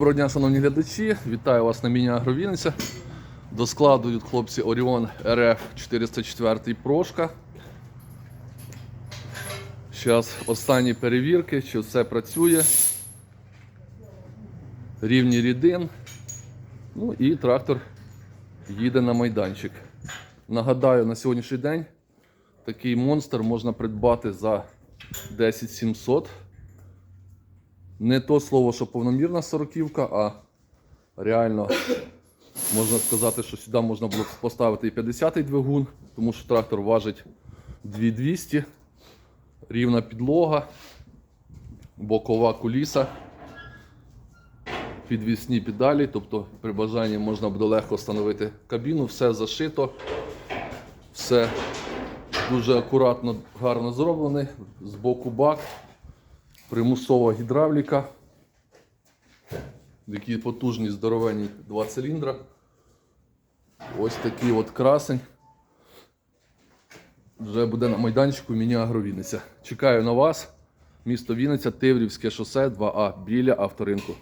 Доброго дня, шановні глядачі. Вітаю вас на міні Агровінниця. До складу йдуть хлопці Оріон РФ 404 Прошка. Зараз останні перевірки, чи все працює. Рівні рідин. Ну і трактор їде на майданчик. Нагадаю, на сьогоднішній день такий монстр можна придбати за 10 700. Не то слово, що повномірна сороківка, а реально можна сказати, що сюди можна було поставити і 50-й двигун, тому що трактор важить 2200, рівна підлога, бокова куліса, підвісні педалі, тобто при бажанні можна буде легко встановити кабіну, все зашито, все дуже акуратно, гарно зроблене, з боку бак примусова гідравліка. які потужні здоровенні два циліндра. Ось такий от красень. Вже буде на майданчику міні Агровінниця. Чекаю на вас. Місто Вінниця, Тиврівське шосе 2А біля авторинку.